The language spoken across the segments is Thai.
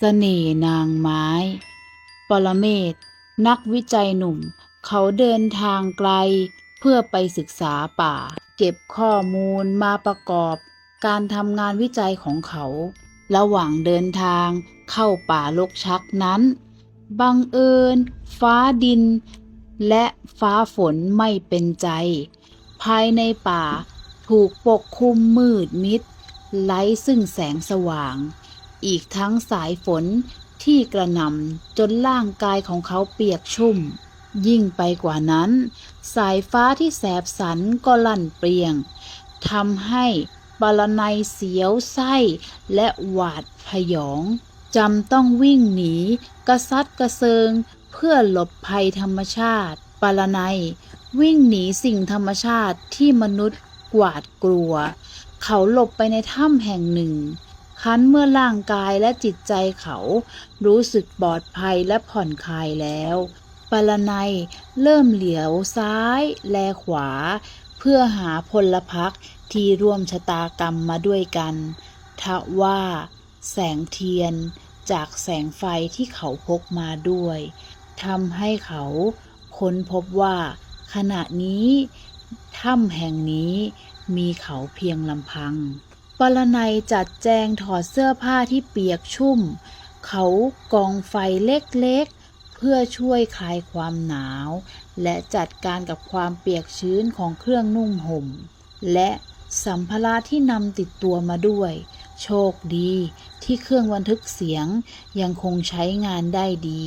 เสน่ห์นางไม้ ปรเมศ นักวิจัยหนุ่ม เขาเดินทางไกล เพื่อไปศึกษาป่า เก็บข้อมูลมาประกอบ การทำงานวิจัยของเขา ระหว่างเดินทางเข้าป่าลกชักนั้น บังเอิญ ฟ้าดิน และฟ้าฝนไม่เป็นใจ ภายในป่าถูกปกคลุมมืดมิดไร้ซึ่งแสงสว่าง อีกทั้งสายฝนที่กระหน่ำจนร่างกายของเขาเปียกชุ่ม ยิ่งไปกว่านั้น สายฟ้าที่แสบสันก็ลั่นเปรียงทำให้บาลนัยเสียวไส้และหวาดพยองจำต้องวิ่งหนี กระซัดกระเซิง เพื่อหลบภัยธรรมชาติปาลนัย วิ่งหนีสิ่งธรรมชาติที่มนุษย์กวาดกลัว เขาหลบไปในถ้ำแห่งหนึ่ง คันเมื่อร่างกายและจิตใจเขา รู้สึกปลอดภัยและผ่อนคลายแล้วปาลนัยเริ่มเหลียวซ้าย แลขวา เพื่อหาพลพรรคที่ร่วมชะตากรรมมาด้วยกัน ทว่า แสงเทียนจากแสงไฟที่เขาพกมาด้วยทำให้เขาค้นพบว่าขณะนี้ถ้ำแห่งนี้มีเขาเพียงลำพัง ปรนัยจัดแจงถอดเสื้อผ้าที่เปียกชุ่ม เขากองไฟเล็กๆ เพื่อช่วยคลายความหนาว และจัดการกับความเปียกชื้นของเครื่องนุ่งห่ม และสัมภาระที่นำติดตัวมาด้วย โชคดีที่เครื่องบันทึกเสียงยังคงใช้งานได้ดี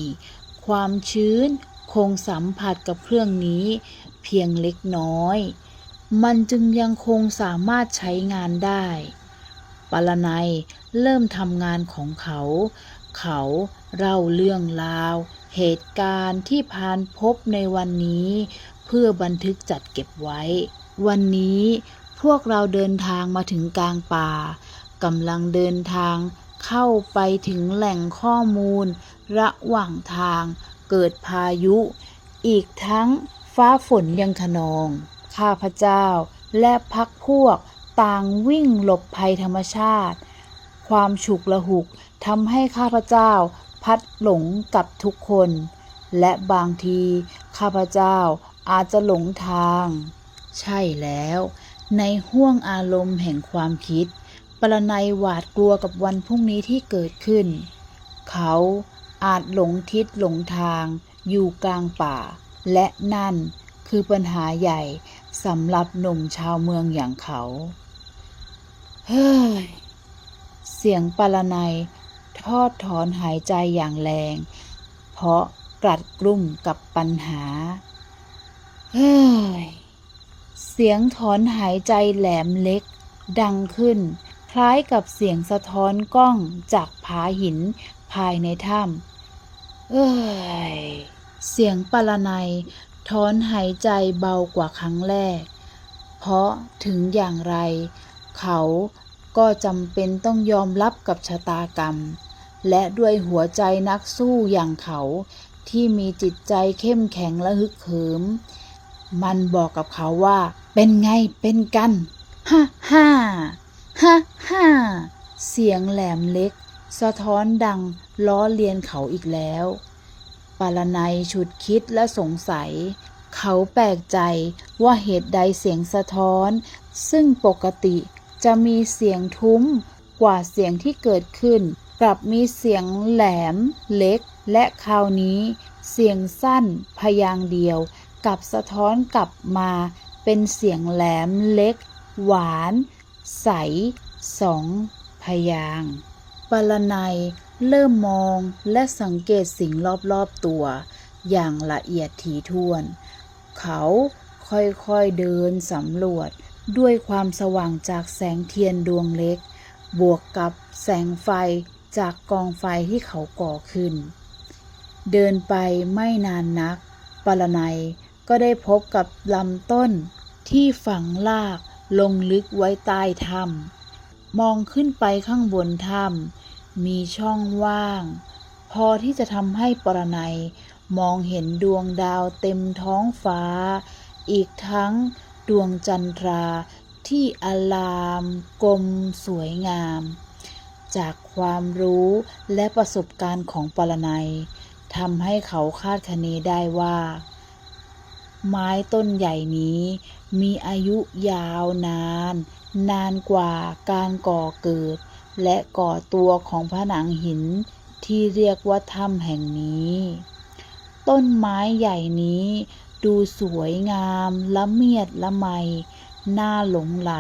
ความชื้นคงสัมผัสกับเครื่องนี้เพียงเล็กน้อย มันจึงยังคงสามารถใช้งานได้ ปรนัยเริ่มทำงานของเขา เขาเล่าเรื่องราว เหตุการณ์ที่ผ่านพบในวันนี้ เพื่อบันทึกจัดเก็บไว้ วันนี้พวกเราเดินทางมาถึงกลางป่ากำลังเดินทางเข้าไปถึงแหล่งข้อมูล ระหว่างทางเกิดพายุ อีกทั้งฟ้าฝนยังขนอง ข้าพเจ้าและพักพวก ต่างวิ่งหลบภัยธรรมชาติ ความฉุกละหุกทำให้ข้าพเจ้าพัดหลงกับทุกคน และบางทีข้าพเจ้าอาจจะหลงทาง ใช่แล้ว ในห้วงอารมณ์แห่งความคิด ปรนัยหวาดกลัวกับวันพรุ่งนี้ที่เกิดขึ้น เขาอาจหลงทิศหลงทาง อยู่กลางป่า และนั่นคือปัญหาใหญ่สำหรับหนุ่มชาวเมืองอย่างเขา เฮ้ย เสียงปารนัยทอดถอนหายใจอย่างแรง เพราะกลัดกลุ่มกับปัญหา เฮ้ย เสียงถอนหายใจแหลมเล็ก ดังขึ้น คล้ายกับเสียงสะท้อนกล้องจากผาหินภายในถ้ำเอ้ย เสียงปรนัยถอนหายใจเบากว่าครั้งแรก เพราะถึงอย่างไร เขาก็จำเป็นต้องยอมรับกับชะตากรรม และด้วยหัวใจนักสู้อย่างเขาที่มีจิตใจเข้มแข็งและฮึกเหิม มันบอกกับเขาว่า เป็นไงเป็นกันฮ่าฮ่าฮ่าฮ่าเสียงแหลมเล็ก สะท้อนดังล้อเลียนเขาอีกแล้วปารนัยฉุดคิดและสงสัย เขาแปลกใจว่าเหตุใดเสียงสะท้อน ซึ่งปกติ จะมีเสียงทุ้มกว่าเสียงที่เกิดขึ้น กลับมีเสียงแหลม เล็ก และคราวนี้ เสียงสั้น พยางเดียว กับสะท้อนกลับมา เป็นเสียงแหลมเล็ก หวาน ใสสองพยางปรนัยเริ่มมองและสังเกตสิ่งรอบๆตัว อย่างละเอียดถี่ถ้วน เขาค่อยๆเดินสำรวจ ด้วยความสว่างจากแสงเทียนดวงเล็ก บวกกับแสงไฟจากกองไฟที่เขาก่อขึ้น เดินไปไม่นานนัก ปรนัยก็ได้พบกับลำต้นที่ฝังลากลงลึกไว้ใต้ถ้ำมองขึ้นไปข้างบนถ้ำมีช่องว่าง พอที่จะทำให้ปรนัยมองเห็นดวงดาวเต็มท้องฟ้า อีกทั้ง ดวงจันทราที่อลามกลมสวยงาม จากความรู้และประสบการณ์ของปรนัยทำให้เขาคาดคะเนได้ว่า ไม้ต้นใหญ่นี้มีอายุยาวนาน นานกว่าการก่อเกิด และก่อตัวของผนังหินที่เรียกว่าถ้ำแห่งนี้ ต้นไม้ใหญ่นี้ ดูสวยงามละเมียดละไมน่าหลงไหล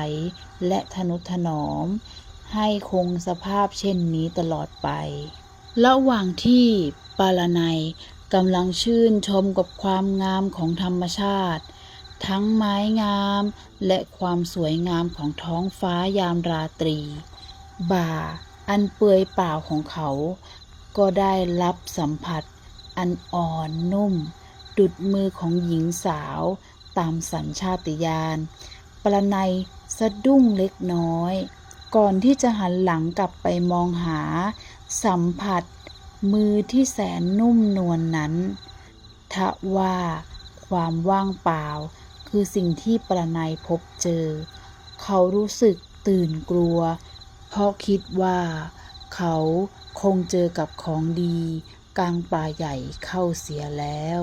และทนุถนอม ให้คงสภาพเช่นนี้ตลอดไป ระหว่างที่ปาลนัยกำลังชื่นชมกับความงามของธรรมชาติ ทั้งไม้งามและความสวยงามของท้องฟ้ายามราตรี บ่า อันเปื่อยเปล่าของเขา ก็ได้รับสัมผัส อันอ่อนนุ่ม ดุดมือของหญิงสาวตามสัญชาติญาณปรนัยสะดุ้งเล็กน้อย ก่อนที่จะหันหลังกลับไปมองหา สัมผัส มือที่แสนนุ่มนวลนนั้นทว่าความว่างเปล่า คือสิ่งที่ปรนัยพบเจอ เขารู้สึกตื่นกลัว เพราะคิดว่า เขาคงเจอกับของดี กลางป่าใหญ่เข้าเสียแล้ว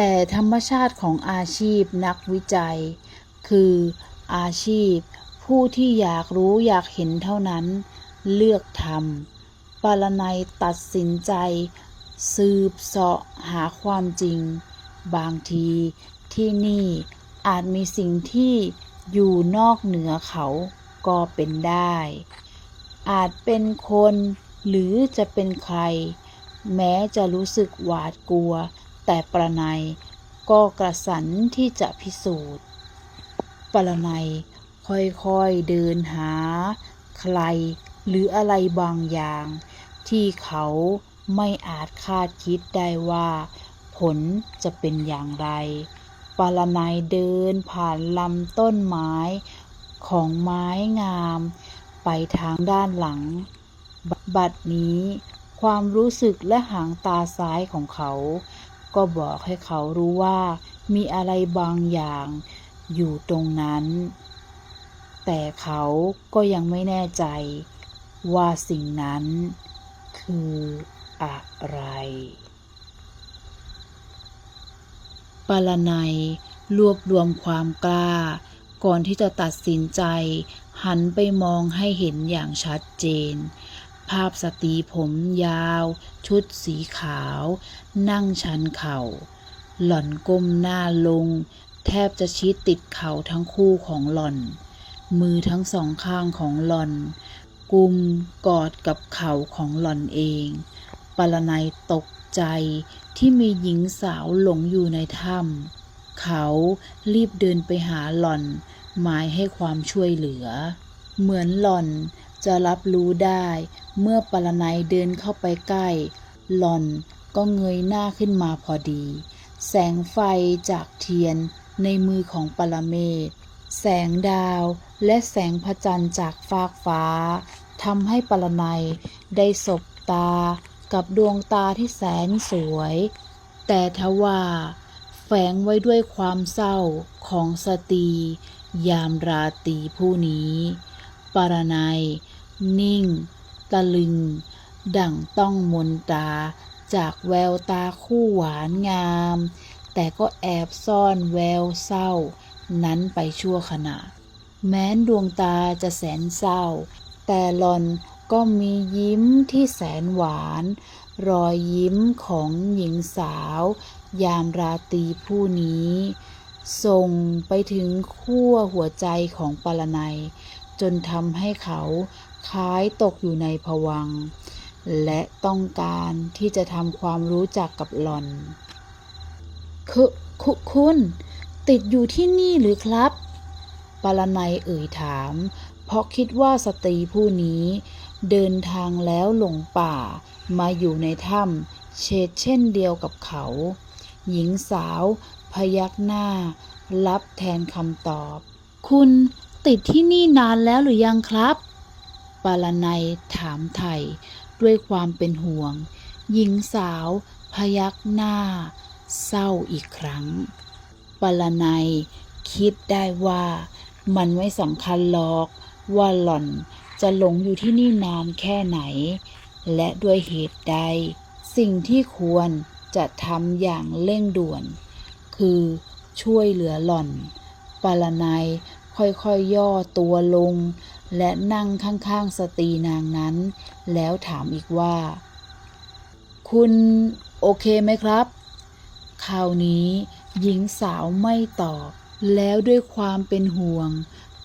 แต่ธรรมชาติของอาชีพนักวิจัย คืออาชีพ ผู้ที่อยากรู้อยากเห็นเท่านั้น เลือกทำปารนัยตัดสินใจ สืบเสาะหาความจริง บางทีที่นี่อาจมีสิ่งที่อยู่นอกเหนือเขาก็เป็นได้ อาจเป็นคนหรือจะเป็นใคร แม้จะรู้สึกหวาดกลัว แต่ประนัยก็กระสันที่จะพิสูจน์ ปรนัยค่อยๆเดินหา ใครหรืออะไรบางอย่าง ที่เขาไม่อาจคาดคิดได้ว่า ผลจะเป็นอย่างไรปรนัยเดินผ่านลำต้นไม้ของไม้งาม ไปทางด้านหลัง บัดนี้ความรู้สึกและหางตาซ้ายของเขา ก็บอกให้เขารู้ว่ามีอะไรบางอย่างอยู่ตรงนั้น แต่เขาก็ยังไม่แน่ใจว่าสิ่งนั้นคืออะไรปารนัยรวบรวมความกล้า ก่อนที่จะตัดสินใจ หันไปมองให้เห็นอย่างชัดเจน ภาพสตรีผมยาว ชุดสีขาว นั่งชันเข่า หล่อนก้มหน้าลง แทบจะชิดติดเข่าทั้งคู่ของหล่อน มือทั้งสองข้างของหล่อน กุมกอดกับเข่าของหล่อนเองปรนัยตกใจที่มีหญิงสาวหลงอยู่ในถ้ำเขารีบเดินไปหาหล่อนหมายให้ความช่วยเหลือ เหมือนหล่อน จะรับรู้ได้ เมื่อปรนัยเดินเข้าไปใกล้ หล่อนก็เงยหน้าขึ้นมาพอดี แสงไฟจากเทียนในมือของปรเมศแสงดาวและแสงพระจันทร์จากฟากฟ้าทำให้ปรนัยได้สบตากับดวงตาที่แสนสวย แต่ทว่าแฝงไว้ด้วยความเศร้าของสตรียามราตรีผู้นี้ ปรนัย นิ่ง ตะลึง ดั่งต้องมนตา จากแววตาคู่หวานงาม แต่ก็แอบซ่อนแววเศร้า นั้นไปชั่วขณะ แม้นดวงตาจะแสนเศร้า แต่หลอนก็มียิ้มที่แสนหวาน รอยยิ้มของหญิงสาว ยามราตรีผู้นี้ ส่งไปถึงขั้วหัวใจของปรนัย จนทำให้เขา คล้ายตกอยู่ในภวัง และต้องการที่จะทำความรู้จักกับหล่อน คุคุคุณ ติดอยู่ที่นี่หรือครับปรนัยเอ่ยถาม เพราะคิดว่าสตรีผู้นี้ เดินทางแล้วหลงป่า มาอยู่ในถ้ำเชดเช่นเดียวกับเขา หญิงสาวพยักหน้า รับแทนคำตอบ คุณติดที่นี่นานแล้วหรือยังครับ ปารนัยถามไถ่ด้วยความเป็นห่วง หญิงสาว พยักหน้า เศร้าอีกครั้งปารนัยคิดได้ว่ามันไม่สำคัญหรอกว่าหล่อนจะหลงอยู่ที่นี่นานแค่ไหน และด้วยเหตุใด สิ่งที่ควรจะทำอย่างเร่งด่วน คือช่วยเหลือหล่อนปารนัยค่อยๆย่อตัวลง และนั่งข้างๆสตรีนางนั้น แล้วถามอีกว่า คุณโอเคไหมครับ คราวนี้หญิงสาวไม่ตอบ แล้วด้วยความเป็นห่วง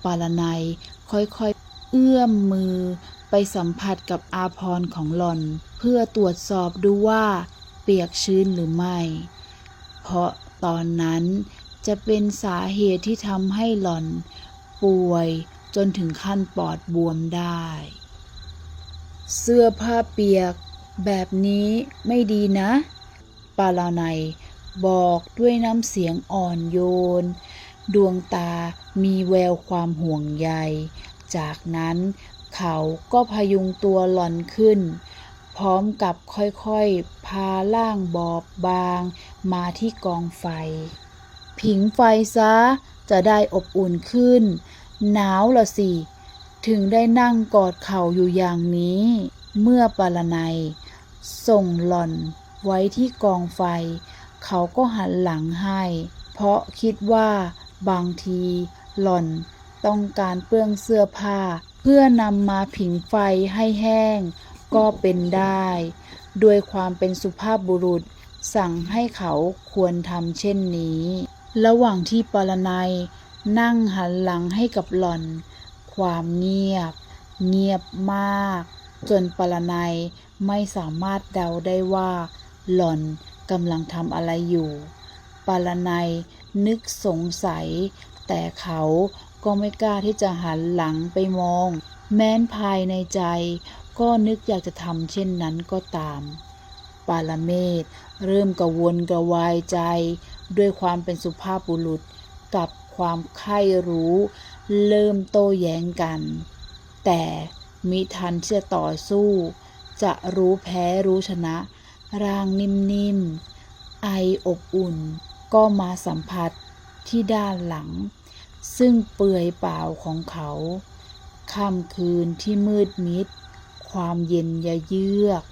ปารนัยค่อยๆ เอื้อมมือไปสัมผัสกับอาพรของหล่อน เพื่อตรวจสอบดูว่าเปียกชื้นหรือไม่ เพราะตอนนั้นจะเป็นสาเหตุที่ทำให้หล่อน ป่วย จนถึงขั้นปอดบวมได้ เสื้อผ้าเปียกแบบนี้ไม่ดีนะ ปาลาไนยบอกด้วยน้ำเสียงอ่อนโยน ดวงตามีแววความห่วงใย จากนั้นเขาก็พยุงตัวหล่อนขึ้น พร้อมกับค่อยๆ พาล่างบอบบางมาที่กองไฟ ผิงไฟซะจะได้อบอุ่นขึ้น หนาวละสิ ถึงได้นั่งกอดเข่าอยู่อย่างนี้ เมื่อปารนัย ส่งหล่อนไว้ที่กองไฟ เขาก็หันหลังให้ เพราะคิดว่าบางทีหล่อนต้องการเปลื้องเสื้อผ้า เพื่อนำมาผิงไฟให้แห้ง ก็เป็นได้ ด้วยความเป็นสุภาพบุรุษ สั่งให้เขาควรทำเช่นนี้ ระหว่างที่ปรนัย นั่งหันหลังให้กับหล่อน ความเงียบ เงียบมาก จนปรนัยไม่สามารถเดาได้ว่า หล่อนกำลังทำอะไรอยู่ปารนัยนึกสงสัย แต่เขาก็ไม่กล้าที่จะหันหลังไปมอง แม้นภายในใจ ก็นึกอยากจะทำเช่นนั้นก็ตาม ปาลเมศเริ่มกระวนกระวายใจ ด้วยความเป็นสุภาพบุรุษกับ ความใคร่รู้ เริ่มโต้แย้งกัน แต่มิทันที่จะต่อสู้ จะรู้แพ้รู้ชนะ ร่างนิ่มๆ ไออบอุ่น ก็มาสัมผัสที่ด้านหลัง ซึ่งเปื่อยเปล่าของเขาค่ำคืนที่มืดมิด ความเย็นยะเยือก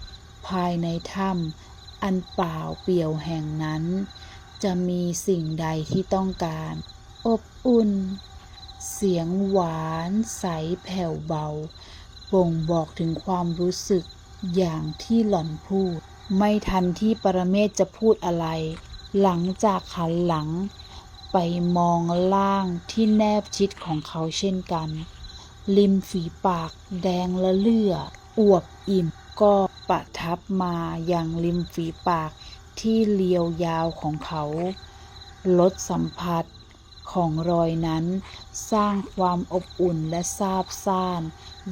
ภายในถ้ำอันเปล่าเปลี่ยวแห่งนั้น จะมีสิ่งใดที่ต้องการ อบอุ่น เสียงหวานใสแผ่วเบา บ่งบอกถึงความรู้สึกอย่างที่หล่อนพูด ไม่ทันที่ปรเมศจะพูดอะไร หลังจากหันหลัง ไปมองล่างที่แนบชิดของเขาเช่นกัน ริมฝีปากแดงละเลื่ออวบอิ่มก็ประทับมาอย่างริมฝีปากที่เลียวยาวของเขา ลดสัมผัส ของรอยนั้น สร้างความอบอุ่นและซาบซ่าน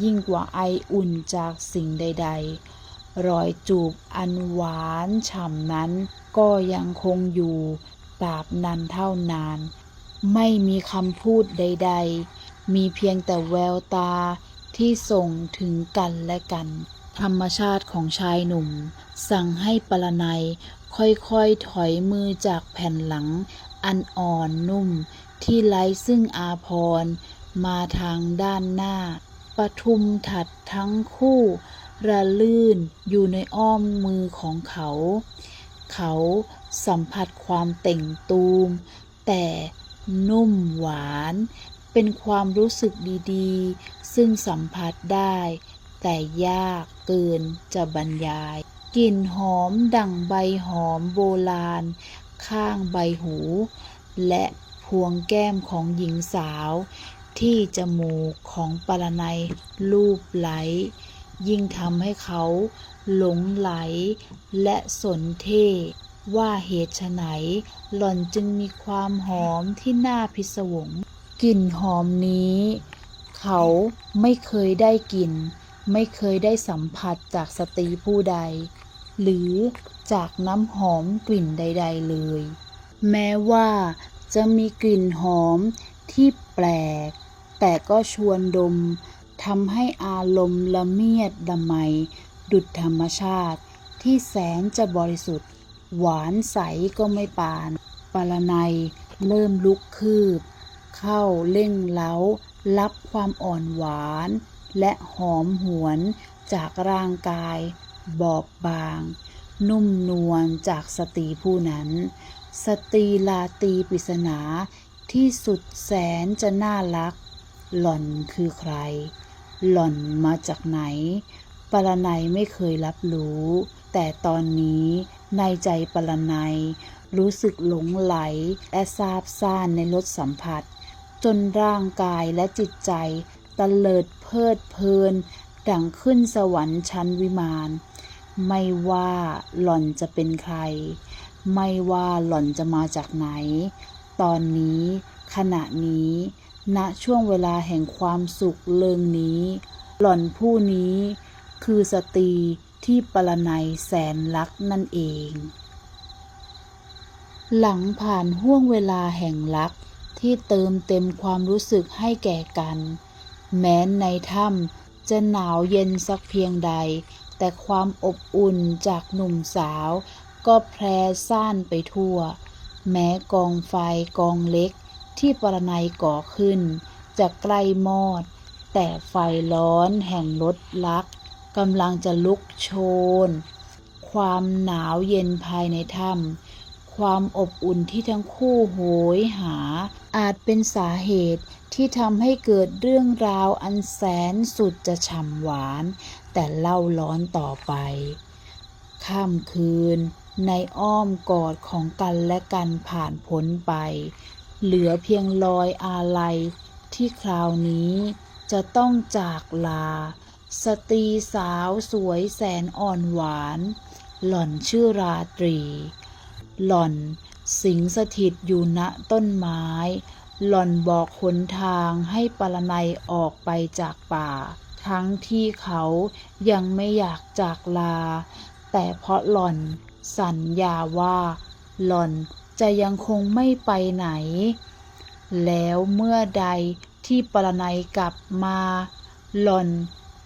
ยิ่งกว่าไออุ่นจากสิ่งใด ๆ รอยจูบอันหวานฉ่ำนั้นก็ยังคงอยู่ตราบนานเท่านาน ไม่มีคำพูดใด ๆ มีเพียงแต่แววตาที่ส่งถึงกันและกัน ธรรมชาติของชายหนุ่ม สั่งให้ปรนัยค่อยๆ ถอยมือจากแผ่นหลัง อันอ่อนนุ่มที่ไร้ซึ่งอาพรมาทางด้านหน้าปทุมถัดทั้งคู่ ระลื่นอยู่ในอ้อมมือของเขา เขาสัมผัสความเต่งตูม แต่นุ่มหวาน เป็นความรู้สึกดีๆ ซึ่งสัมผัสได้ แต่ยากเกินจะบรรยาย กลิ่นหอมดั่งใบหอมโบราณ ข้างใบหู และพวงแก้มของหญิงสาว ที่จมูกของปรนัยลูบไหล ยิ่งทำให้เขาหลงไหลและสนเท่ว่าเหตุไฉนหล่อนจึงมีความหอมที่น่าพิศวง กลิ่นหอมนี้ เขาไม่เคยได้กลิ่น ไม่เคยได้สัมผัสจากสตรีผู้ใด หรือ จากน้ำหอมกลิ่นใด ๆ เลย แม้ว่าจะมีกลิ่นหอมที่แปลก แต่ก็ชวนดมทำให้อารมณ์ละเมียดละไม ดุจธรรมชาติที่แสนจะบริสุทธิ์ หวานใสก็ไม่ปานปรนัยเริ่มลุกคืบ เข้าเร่งเล้า รับความอ่อนหวาน และหอมหวนจากร่างกาย บอบบาง นุ่มนวลจากสตรีผู้นั้น สตรีลาตีปริศนาที่สุดแสนจะน่ารัก หล่อนคือใคร หล่อนมาจากไหน ปรนัยไม่เคยรับรู้ แต่ตอนนี้ในใจปรนัยรู้สึกหลงไหลและซาบซ่านในรสสัมผัส จนร่างกายและจิตใจตะเลิดเพลิดเพลิน ดังขึ้นสวรรค์ชั้นวิมาน ไม่ว่าหล่อนจะเป็นใคร ไม่ว่าหล่อนจะมาจากไหน ตอนนี้ ขณะนี้ ณช่วงเวลาแห่งความสุขเลิงนี้ หล่อนผู้นี้ คือสตรีที่ปรนัยแสนรักนั่นเอง หลังผ่านห่วงเวลาแห่งรักที่เติมเต็มความรู้สึกให้แก่กัน แม้ในถ้ำจะหนาวเย็นสักเพียงใด แต่ความอบอุ่นจากหนุ่มสาว ก็แพร่ซ่านไปทั่ว แม้กองไฟกองเล็กที่ปรนัยก่อขึ้น จะใกล้มอด แต่ไฟร้อนแห่งรถลักกำลังจะลุกโชน ความหนาวเย็นภายในถ้ำความอบอุ่นที่ทั้งคู่โหยหา อาจเป็นสาเหตุที่ทำให้เกิดเรื่องราวอันแสนสุดจะฉ่ำหวาน แต่เล่าร้อนต่อไปค่ำคืน ในอ้อมกอดของกันและกันผ่านพ้นไป เหลือเพียงรอยอาลัยที่คราวนี้จะต้องจากลา สตรีสาวสวยแสนอ่อนหวาน หล่อนชื่อราตรี หล่อนสิงสถิตอยู่ณต้นไม้ หล่อนบอกหนทางให้ปรนัยออกไปจากป่า ทั้งที่เขายังไม่อยากจากลา แต่เพราะหล่อนสัญญาว่า หล่อนจะยังคงไม่ไปไหน แล้วเมื่อใดที่ปรนัยกลับมา หล่อน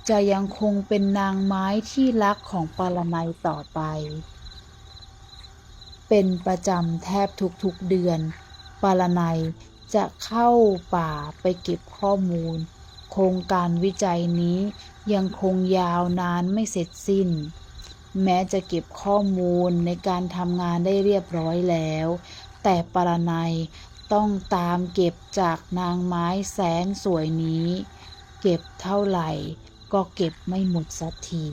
จะยังคงเป็นนางไม้ที่รักของปรนัยต่อไป เป็นประจำแทบทุกๆเดือน ปรนัยจะเข้าป่าไปเก็บข้อมูล โครงการวิจัยนี้ยังคงยาวนานไม่เสร็จสิ้น แม้จะเก็บข้อมูลในการทำงานได้เรียบร้อยแล้ว แต่ปรนัยต้องตามเก็บจากนางไม้แสนสวยนี้ เก็บเท่าไหร่ก็เก็บไม่หมดสักที